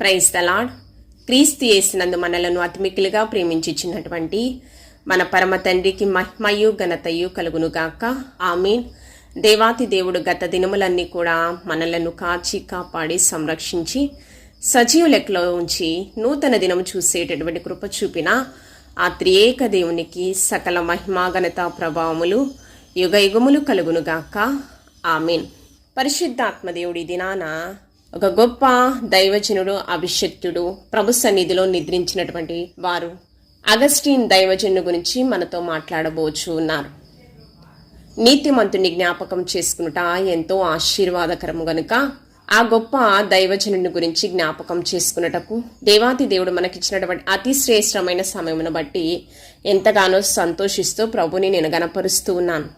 Praise the Lord క్రీస్తు చేసినందు మనలను అతిమికిలుగా ప్రేమించిచ్చినటువంటి మన పరమ తండ్రికి మహిమయు ఘనతయు కలుగునుగాక. ఆమీన్. దేవాతి దేవుడు గత దినములన్నీ కూడా మనలను కాచి కాపాడి సంరక్షించి సజీవ లెక్కలో ఉంచి నూతన దినము చూసేటటువంటి కృప చూపిన ఆ త్రియేక దేవునికి సకల మహిమా ప్రభావములు యుగయుగములు కలుగునుగాక. ఆమీన్. పరిశుద్ధాత్మ దేవుడి దినాన ఒక గొప్ప దైవజనుడు అభిషక్తుడు ప్రభు సన్నిధిలో నిద్రించినటువంటి వారు అగస్టీన్ దైవజను గురించి మనతో మాట్లాడబోచు ఉన్నారు నీతిమంతుని జ్ఞాపకం చేసుకునుట ఎంతో ఆశీర్వాదకరము గనుక ఆ గొప్ప దైవజనుని గురించి జ్ఞాపకం చేసుకున్నటకు దేవాతి దేవుడు మనకిచ్చినటువంటి అతి శ్రేష్టమైన సమయమును బట్టి ఎంతగానో సంతోషిస్తూ ప్రభుని నేను గనపరుస్తూ ఉన్నాను.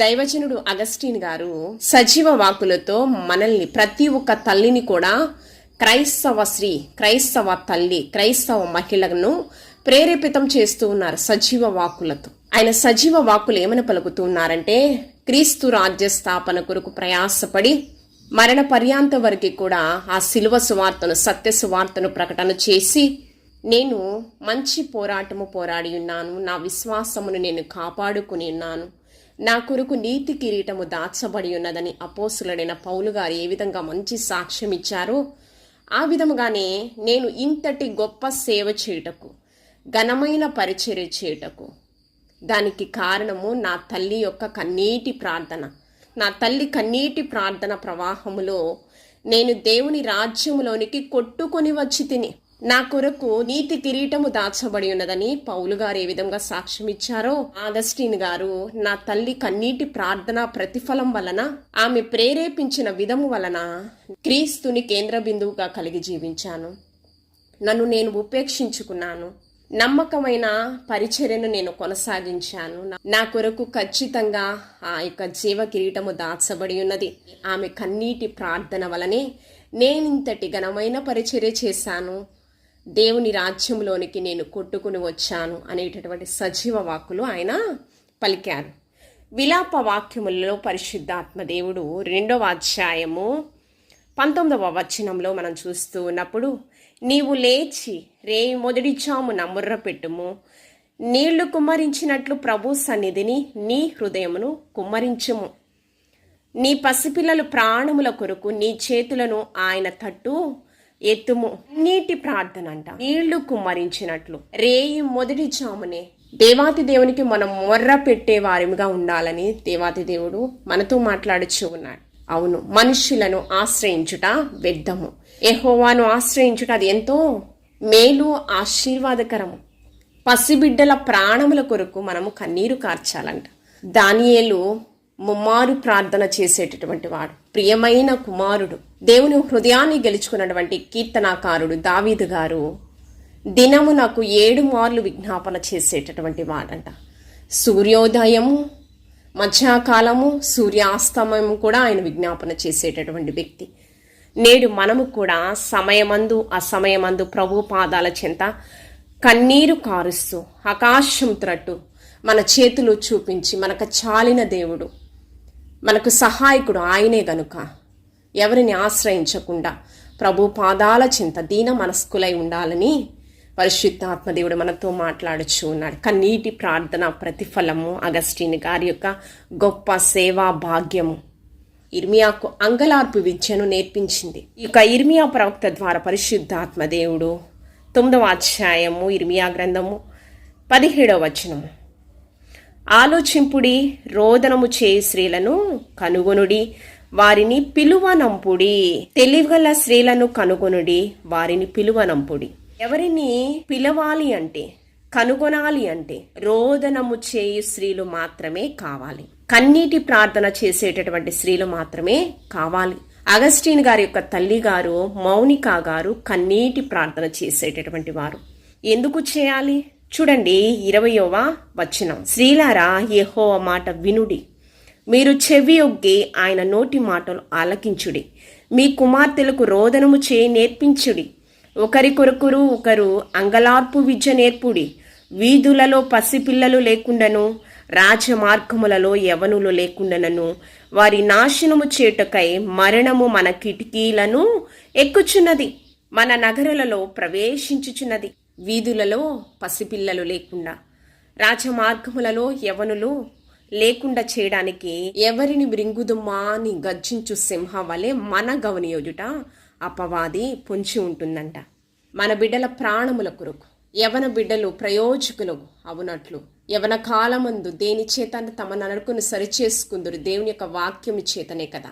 దైవజనుడు అగస్టిన్ గారు సజీవ వాకులతో మనల్ని ప్రతి ఒక్క తల్లిని కూడా క్రైస్తవ స్త్రీ క్రైస్తవ తల్లి క్రైస్తవ మహిళలను ప్రేరేపితం చేస్తూ ఉన్నారు సజీవ వాకులతో ఆయన సజీవ వాకులు ఏమని పలుకుతూ ఉన్నారంటే క్రీస్తు రాజ్య స్థాపన కొరకు ప్రయాసపడి మరణ పర్యాంత వరకు కూడా ఆ శిలువ సువార్తను సత్య సువార్తను ప్రకటన చేసి నేను మంచి పోరాటము పోరాడి ఉన్నాను నా విశ్వాసమును నేను కాపాడుకుని ఉన్నాను. నా కొరకు నీతి కిరీటము దాచబడి ఉన్నదని అపోసులడైన పౌలు గారు ఏ విధంగా మంచి సాక్ష్యం ఇచ్చారో ఆ విధముగానే నేను ఇంతటి గొప్ప సేవ చేయుటకు ఘనమైన పరిచర్య చేయుటకు దానికి కారణము నా తల్లి యొక్క కన్నీటి ప్రార్థన. నా తల్లి కన్నీటి ప్రార్థన ప్రవాహములో నేను దేవుని రాజ్యములోనికి కొట్టుకొని వచ్చి తిని నా కొరకు నీతి కిరీటము దాచబడి ఉన్నదని పౌలు గారు ఏ విధంగా సాక్ష్యం ఇచ్చారో ఆగస్టిన్ గారు నా తల్లి కన్నీటి ప్రార్థన ప్రతిఫలం వలన ఆమె ప్రేరేపించిన విధము వలన క్రీస్తుని కేంద్ర బిందువుగా కలిగి జీవించాను. నన్ను నేను ఉపేక్షించుకున్నాను. నమ్మకమైన పరిచర్యను నేను కొనసాగించాను. నా కొరకు ఖచ్చితంగా ఆ యొక్క జీవ కిరీటము దాచబడి ఉన్నది. ఆమె కన్నీటి ప్రార్థన వలనే నేనింతటి ఘనమైన పరిచర్య చేశాను. దేవుని రాజ్యంలోనికి నేను కొట్టుకుని వచ్చాను అనేటటువంటి సజీవ వాక్కులు ఆయన పలికారు. విలాప వాక్యములలో పరిశుద్ధాత్మ దేవుడు రెండవ అధ్యాయము పంతొమ్మిదవ వచనంలో మనం చూస్తూ ఉన్నప్పుడు నీవు లేచి రే మొదటి చాము నమ్ముర్ర పెట్టుము. నీళ్ళు కుమ్మరించినట్లు ప్రభు సన్నిధిని నీ హృదయమును కుమ్మరించుము. నీ పసిపిల్లలు ప్రాణముల కొరకు నీ చేతులను ఆయన తట్టు ఎత్తుము. నీటి ప్రార్థన అంట నీళ్ళు కుమ్మరించినట్లు. రేయి మొదటి చామునే దేవాతి దేవునికి మనం మొర్ర పెట్టే వారిగా ఉండాలని దేవాతి దేవుడు మనతో మాట్లాడుచు ఉన్నాడు. అవును మనుష్యులను ఆశ్రయించుట వ్యర్థము. ఎహోవాను ఆశ్రయించుట అది ఎంతో మేలు ఆశీర్వాదకరము. పసిబిడ్డల ప్రాణముల కొరకు మనము కన్నీరు కార్చాలంట. దానియేలు ముమ్మారు ప్రార్థన చేసేటటువంటి వాడు ప్రియమైన కుమారుడు. దేవుని హృదయాన్ని గెలుచుకున్నటువంటి కీర్తనాకారుడు దావీదు గారు దినము నాకు ఏడు మార్లు విజ్ఞాపన చేసేటటువంటి వాడంట. సూర్యోదయము మధ్యాకాలము సూర్యాస్తమయం కూడా ఆయన విజ్ఞాపన చేసేటటువంటి వ్యక్తి. నేడు మనము కూడా సమయమందు అసమయమందు ప్రభు పాదాల చెంత కన్నీరు కారుస్తూ ఆకాశం త్రట్టు మన చేతులు చూపించి మనకు చాలిన దేవుడు మనకు సహాయకుడు ఆయనే గనుక. ఎవరిని ఆశ్రయించకుండా ప్రభు పాదాల చింత దీన మనస్కులై ఉండాలని పరిశుద్ధాత్మదేవుడు మనతో మాట్లాడుచు ఉన్నాడు. కన్నీటి ప్రార్థన ప్రతిఫలము అగస్టిన్ గారి యొక్క గొప్ప సేవా భాగ్యము ఇర్మియాకు అంగలార్పు విద్యను నేర్పించింది. ఈ యొక్క ఇర్మియా ప్రవక్త ద్వారా పరిశుద్ధాత్మ దేవుడు తొమ్మిదవ అధ్యాయము ఇర్మియా గ్రంథము పదిహేడవ వచనము. ఆలోచింపుడి రోదనము చేయి స్త్రీలను కనుగొనుడి వారిని పిలువనంపుడి. తెలివిగల స్త్రీలను కనుగొనుడి వారిని పిలువనంపుడి. ఎవరిని పిలవాలి అంటే కనుగొనాలి అంటే రోదనము చేయు స్త్రీలు మాత్రమే కావాలి. కన్నీటి ప్రార్థన చేసేటటువంటి స్త్రీలు మాత్రమే కావాలి. అగస్టిన్ గారి యొక్క తల్లి గారు మౌనిక గారు కన్నీటి ప్రార్థన చేసేటటువంటి వారు. ఎందుకు చేయాలి? చూడండి ఇరవయవ వచనం. శ్రీలారా యెహో మాట వినుడి. మీరు చెవి ఒగ్గి ఆయన నోటి మాటలు ఆలకించుడి. మీ కుమార్తెలకు రోదనము చేయి నేర్పించుడి. ఒకరికొరకురు ఒకరు అంగలార్పు విద్య నేర్పుడి. వీధులలో పసిపిల్లలు లేకుండాను రాజమార్గములలో యవనులు లేకుండానను. వారి నాశనము చేటకై మరణము మన కిటికీలను ఎక్కుచున్నది మన నగరులలో ప్రవేశించుచున్నది. వీధులలో పసిపిల్లలు లేకుండా రాజమార్గములలో యవనులు లేకుండా చేయడానికి ఎవరిని మృంగుదుమా అని గర్జించు సింహ వలె మన గవనియోజుట అపవాది పొంచి ఉంటుందంట. మన బిడ్డల ప్రాణముల కొరకు యవన బిడ్డలు ప్రయోజకులు అవునట్లు యవన కాలమందు దేని చేత తమ నడుకును సరిచేసుకుందరు దేవుని యొక్క వాక్యము చేతనే కదా.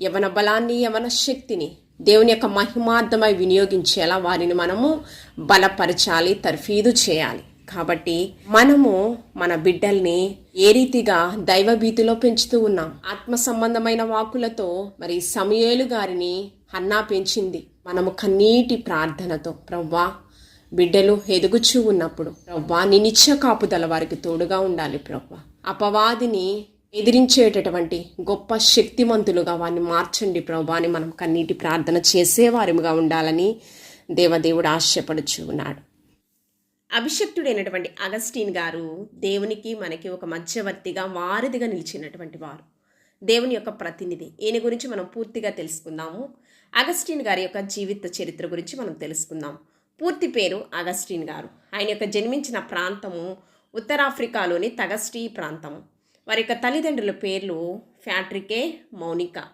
యవన బలాన్ని యవన శక్తిని దేవుని యొక్క మహిమార్థమై వినియోగించేలా వారిని మనము బలపరచాలి తర్ఫీదు చేయాలి. కాబట్టి మనము మన బిడ్డల్ని ఏ రీతిగా దైవభీతిలో పెంచుతూ ఉన్నాం? ఆత్మ సంబంధమైన వాకులతో మరి సమయేలు గారిని హన్నా పెంచింది. మనము కన్నీటి ప్రార్థనతో ప్రవ్వా బిడ్డలు ఎదుగుచూ ఉన్నప్పుడు ప్రవ్వా నీ నిత్య కాపుదల వారికి తోడుగా ఉండాలి ప్రవ్వా. అపవాదిని ఎదిరించేటటువంటి గొప్ప శక్తిమంతులుగా వారిని మార్చండి ప్రభాని మనం కన్నీటి ప్రార్థన చేసేవారముగా ఉండాలని దేవదేవుడు ఆశపడుచు ఉన్నాడు అభిషక్తుడైనటువంటి అగస్టీన్ గారు దేవునికి మనకి ఒక మధ్యవర్తిగా వారధిగా నిలిచినటువంటి వారు. దేవుని యొక్క ప్రతినిధి. ఈయన గురించి మనం పూర్తిగా తెలుసుకుందాము. అగస్టీన్ గారి యొక్క జీవిత చరిత్ర గురించి మనం తెలుసుకుందాం. పూర్తి పేరు అగస్టీన్ గారు. ఆయన యొక్క జన్మించిన ప్రాంతము ఉత్తరాఫ్రికాలోని తగస్టీ ప్రాంతము. వారి యొక్క తల్లిదండ్రుల పేర్లు ఫ్యాట్రికే మౌనిక.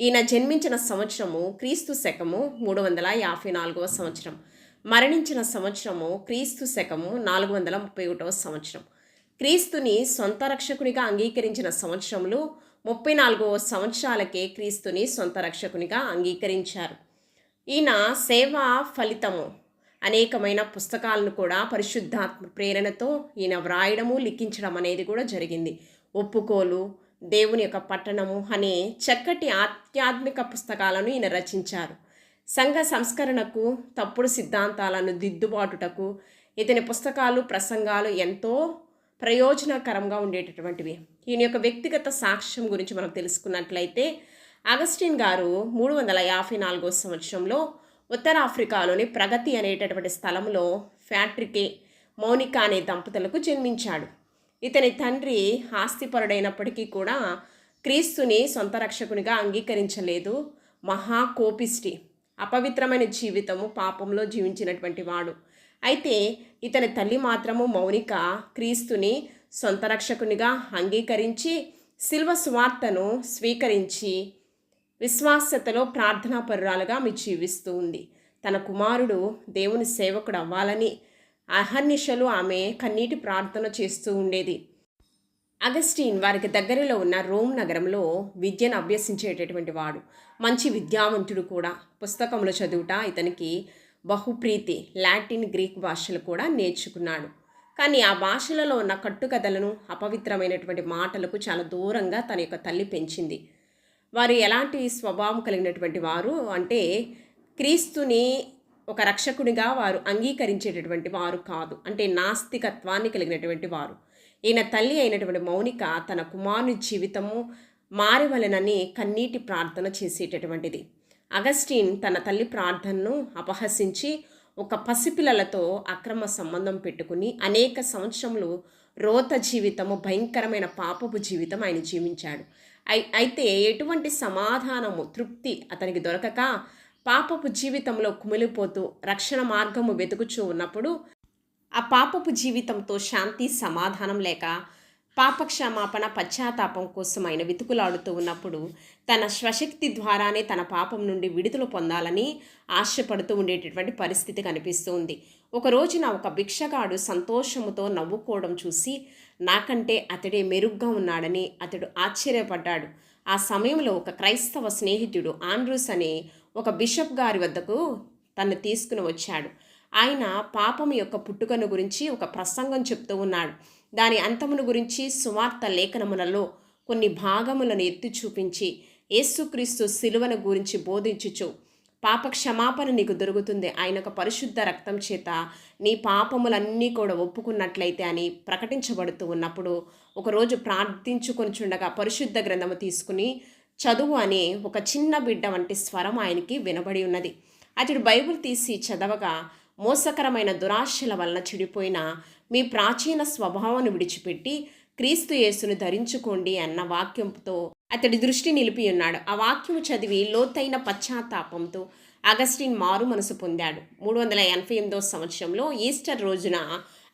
ఈయన జన్మించిన సంవత్సరము క్రీస్తు శకము మూడు వందల యాభై నాలుగవ సంవత్సరం. మరణించిన సంవత్సరము క్రీస్తు శకము నాలుగు వందల ముప్పై ఒకటవ సంవత్సరం. క్రీస్తుని సొంత రక్షకునిగా అంగీకరించిన సంవత్సరములు ముప్పై నాలుగవ సంవత్సరాలకే క్రీస్తుని సొంత రక్షకునిగా అంగీకరించారు. ఈయన సేవా ఫలితము అనేకమైన పుస్తకాలను కూడా పరిశుద్ధాత్మ ప్రేరణతో ఈయన వ్రాయడము లిఖించడం అనేది కూడా జరిగింది. ఒప్పుకోలు. దేవుని యొక్క పట్టణము అనే చక్కటి ఆధ్యాత్మిక పుస్తకాలను ఈయన రచించారు. సంఘ సంస్కరణకు తప్పుడు సిద్ధాంతాలను దిద్దుబాటుటకు ఇతని పుస్తకాలు ప్రసంగాలు ఎంతో ప్రయోజనకరంగా ఉండేటటువంటివి. ఈయన యొక్క వ్యక్తిగత సాక్ష్యం గురించి మనం తెలుసుకున్నట్లయితే అగస్టిన్ గారు మూడు వందల యాభై నాలుగో సంవత్సరంలో ఉత్తర ఆఫ్రికాలోని ప్రగతి అనేటటువంటి స్థలంలో ఫ్యాట్రికే మౌనిక అనే దంపతులకు జన్మించాడు. ఇతని తండ్రి ఆస్తిపరుడైనప్పటికీ కూడా క్రీస్తుని సొంత రక్షకునిగా అంగీకరించలేదు. మహాకోపిష్టి అపవిత్రమైన జీవితము పాపంలో జీవించినటువంటి వాడు. అయితే ఇతని తల్లి మాత్రము మౌనిక క్రీస్తుని సొంత రక్షకునిగా అంగీకరించి శిల్వ సువార్తను స్వీకరించి విశ్వాసతలో ప్రార్థనాపరురాలుగా మీ జీవిస్తూ ఉంది. తన కుమారుడు దేవుని సేవకుడు అవ్వాలని అహర్నిశలు ఆమె కన్నీటి ప్రార్థన చేస్తూ ఉండేది. అగస్టీన్ వారికి దగ్గరలో ఉన్న రోమ్ నగరంలో విద్యను అభ్యసించేటటువంటి వాడు. మంచి విద్యావంతుడు కూడా. పుస్తకములు చదువుట ఇతనికి బహుప్రీతి. లాటిన్ గ్రీక్ భాషలు కూడా నేర్చుకున్నాడు. కానీ ఆ భాషలలో ఉన్న కట్టుకథలను అపవిత్రమైనటువంటి మాటలకు చాలా దూరంగా తన యొక్క తల్లి పెంచింది. వారు ఎలాంటి స్వభావం కలిగినటువంటి వారు అంటే క్రీస్తుని ఒక రక్షకునిగా వారు అంగీకరించేటటువంటి వారు కాదు. అంటే నాస్తికత్వాన్ని కలిగినటువంటి వారు. ఈయన తల్లి అయినటువంటి మౌనిక తన కుమారుని జీవితము మారవలనని కన్నీటి ప్రార్థన చేసేటటువంటిది. అగస్టిన్ తన తల్లి ప్రార్థనను అపహసించి ఒక పసిపిల్లలతో అక్రమ సంబంధం పెట్టుకుని అనేక సంవత్సరములు రోత జీవితము భయంకరమైన పాపపు జీవితం ఆయన జీవించాడు. అయితే ఎటువంటి సమాధానము తృప్తి అతనికి దొరకక పాపపు జీవితంలో కుమిలిపోతూ రక్షణ మార్గము వెతుకుచూ ఉన్నప్పుడు ఆ పాపపు జీవితంతో శాంతి సమాధానం లేక పాపక్షమాపణ పశ్చాత్తాపం కోసం ఆయన వెతుకులాడుతూ ఉన్నప్పుడు తన స్వశక్తి ద్వారానే తన పాపం నుండి విడుదల పొందాలని ఆశపడుతూ ఉండేటటువంటి పరిస్థితి కనిపిస్తూ ఉంది. ఒక రోజున ఒక భిక్షగాడు సంతోషముతో నవ్వుకోవడం చూసి నాకంటే అతడే మెరుగ్గా ఉన్నాడని అతడు ఆశ్చర్యపడ్డాడు. ఆ సమయంలో ఒక క్రైస్తవ స్నేహితుడు ఆండ్రూస్ అనే ఒక బిషప్ గారి వద్దకు తను తీసుకుని వచ్చాడు. ఆయన పాపం యొక్క పుట్టుకను గురించి ఒక ప్రసంగం చెప్తూ ఉన్నాడు. దాని అంతమును గురించి సువార్త లేఖనములలో కొన్ని భాగములను ఎత్తి చూపించి యేసుక్రీస్తు శిలువను గురించి బోధించుచు పాప క్షమాపణ నీకు దొరుకుతుంది. ఆయన ఒక పరిశుద్ధ రక్తం చేత నీ పాపములన్నీ కూడా ఒప్పుకున్నట్లయితే అని ప్రకటించబడుతూ ఉన్నప్పుడు ఒకరోజు ప్రార్థించుకొనిచుండగా పరిశుద్ధ గ్రంథము తీసుకుని చదువు అనే ఒక చిన్న బిడ్డ వంటి స్వరం ఆయనకి వినబడి ఉన్నది. అతడు బైబిల్ తీసి చదవగా మోసకరమైన దురాశల వలన చెడిపోయిన మీ ప్రాచీన స్వభావాన్ని విడిచిపెట్టి క్రీస్తు యేసును ధరించుకోండి అన్న వాక్యంతో అతడి దృష్టి నిలిపి ఉన్నాడు. ఆ వాక్యము చదివి లోతైన పశ్చాత్తాపంతో అగస్టిన్ మారు మనసు పొందాడు. మూడు వందల ఎనభై ఎనిమిదో సంవత్సరంలో ఈస్టర్ రోజున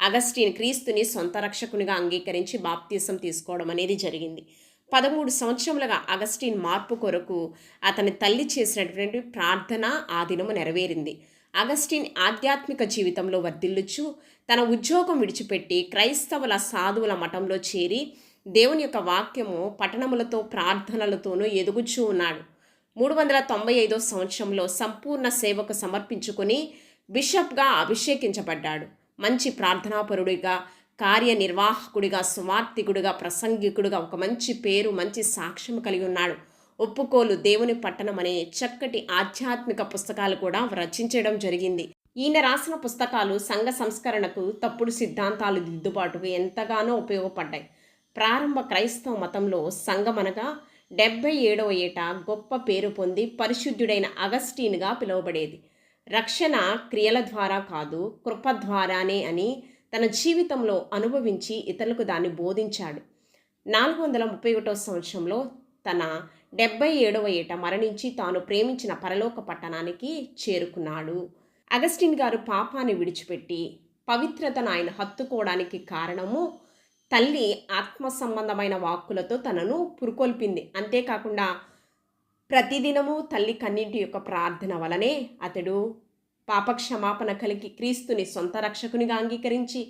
అగస్టిన్ క్రీస్తుని సొంత రక్షకునిగా అంగీకరించి బాప్తీసం తీసుకోవడం అనేది జరిగింది. పదమూడు సంవత్సరములుగా అగస్టిన్ మార్పు కొరకు అతని తల్లి చేసినటువంటి ప్రార్థన ఆ దినము నెరవేరింది. అగస్టిన్ ఆధ్యాత్మిక జీవితంలో వర్ధిల్లుచు తన ఉద్యోగం విడిచిపెట్టి క్రైస్తవుల సాధువుల మఠంలో చేరి దేవుని యొక్క వాక్యము పఠనములతో ప్రార్థనలతోనూ ఎదుగుచూ ఉన్నాడు. మూడు వందల తొంభై ఐదో సంవత్సరంలో సంపూర్ణ సేవకు సమర్పించుకొని బిషప్గా అభిషేకించబడ్డాడు. మంచి ప్రార్థనాపరుడిగా కార్యనిర్వాహకుడిగా సువార్థికుడిగా ప్రసంగికుడిగా ఒక మంచి పేరు మంచి సాక్ష్యం కలిగి ఉన్నాడు. ఒప్పుకోలు దేవుని పట్టణం అనే చక్కటి ఆధ్యాత్మిక పుస్తకాలు కూడా రచించడం జరిగింది. ఈయన రాసిన పుస్తకాలు సంఘ సంస్కరణకు తప్పుడు సిద్ధాంతాలు దిద్దుబాటుకు ఎంతగానో ఉపయోగపడ్డాయి. ప్రారంభ క్రైస్తవ మతంలో సంఘమనగా డెబ్బై ఏడవ ఏట గొప్ప పేరు పొంది పరిశుద్ధుడైన అగస్టీన్గా పిలువబడేది. రక్షణ క్రియల ద్వారా కాదు కృప ద్వారానే అని తన జీవితంలో అనుభవించి ఇతరులకు దాన్ని బోధించాడు. నాలుగు వందల ముప్పై ఒకటో సంవత్సరంలో తన డెబ్బై ఏడవ ఏట మరణించి తాను ప్రేమించిన పరలోక పట్టణానికి చేరుకున్నాడు. అగస్టిన్ గారు పాపాన్ని విడిచిపెట్టి పవిత్రతను ఆయన హత్తుకోవడానికి కారణము తల్లి ఆత్మ సంబంధమైన వాక్కులతో తనను పురుకొల్పింది. అంతేకాకుండా ప్రతిదినము తల్లి కన్నింటి యొక్క ప్రార్థన వలనే అతడు పాపక్షమాపణ కలిగి క్రీస్తుని సొంత రక్షకునిగా అంగీకరించి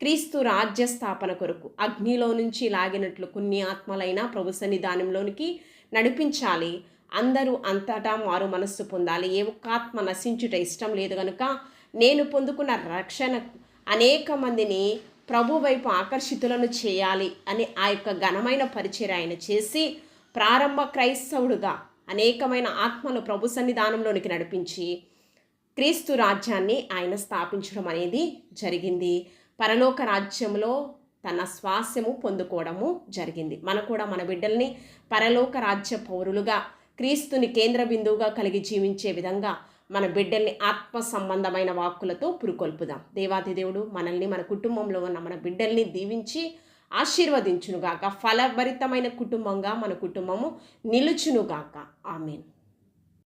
క్రీస్తు రాజ్య స్థాపన కొరకు అగ్నిలో నుంచి లాగినట్లు కొన్ని ఆత్మలైన ప్రభు సన్నిధానంలోనికి నడిపించాలి. అందరూ అంతటా మారు మనస్సు పొందాలి. ఏ ఒక్క ఆత్మ నశించుట ఇష్టం లేదు కనుక నేను పొందుకున్న రక్షణ అనేక మందిని ప్రభు వైపు ఆకర్షితులను చేయాలి అని ఆ యొక్క ఘనమైన పరిచయం ఆయన చేసి ప్రారంభ క్రైస్తవుడుగా అనేకమైన ఆత్మలు ప్రభు సన్నిధానంలోనికి నడిపించి క్రీస్తు రాజ్యాన్ని ఆయన స్థాపించడం అనేది జరిగింది. పరలోక రాజ్యంలో తన స్వాస్యము పొందుకోవడము జరిగింది. మన కూడా మన బిడ్డల్ని పరలోక రాజ్య పౌరులుగా క్రీస్తుని కేంద్ర బిందువుగా కలిగి జీవించే విధంగా మన బిడ్డల్ని ఆత్మ సంబంధమైన వాక్కులతో పురుకొల్పుదాం. దేవాదిదేవుడు మనల్ని మన కుటుంబంలో ఉన్న మన బిడ్డల్ని దీవించి ఆశీర్వదించునుగాక. ఫలభరితమైన కుటుంబంగా మన కుటుంబము నిలుచునుగాక. ఆమెను.